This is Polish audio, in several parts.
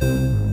To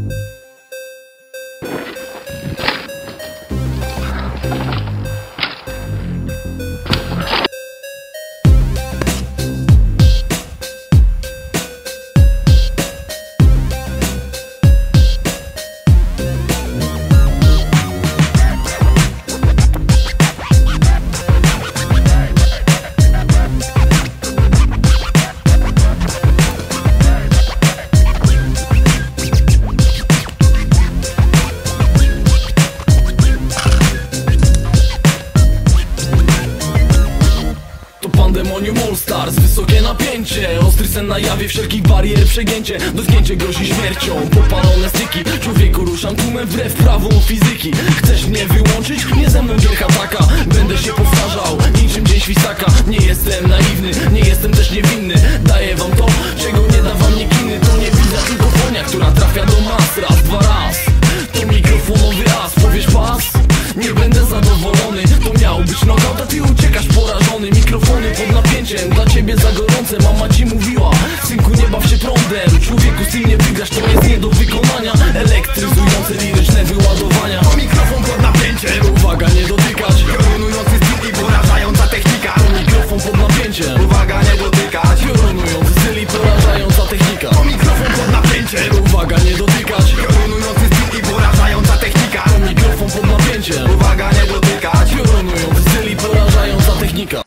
pandemonium All Stars, wysokie napięcie Ostry sen na jawie, wszelkich barier przegięcie. Dotknięcie grozi śmiercią, popalone styki. Człowieku ruszam tłumem wbrew prawom fizyki. Chcesz mnie wyłączyć? Nie ze mną wielka taka. Będę się powtarzał, niczym dzień świstaka. Nie jestem naiwny, nie jestem też niewinny Dla ciebie za gorące, mama ci mówiła Synku nie baw się prądem. Człowieku z tym nie wygrasz, to jest nie do wykonania. Elektryzujące liryczne wyładowania. To mikrofon pod napięciem. Uwaga, nie dotykać. Piorunujący styl i porażająca technika. To mikrofon pod napięciem. Uwaga, nie dotykać. Piorunujący styl i porażająca technika. To mikrofon pod napięciem. Uwaga, nie dotykać. Piorunujący styl i porażająca technika. To mikrofon pod napięciem. Uwaga, nie dotykać. Piorunujący styl i porażająca technika.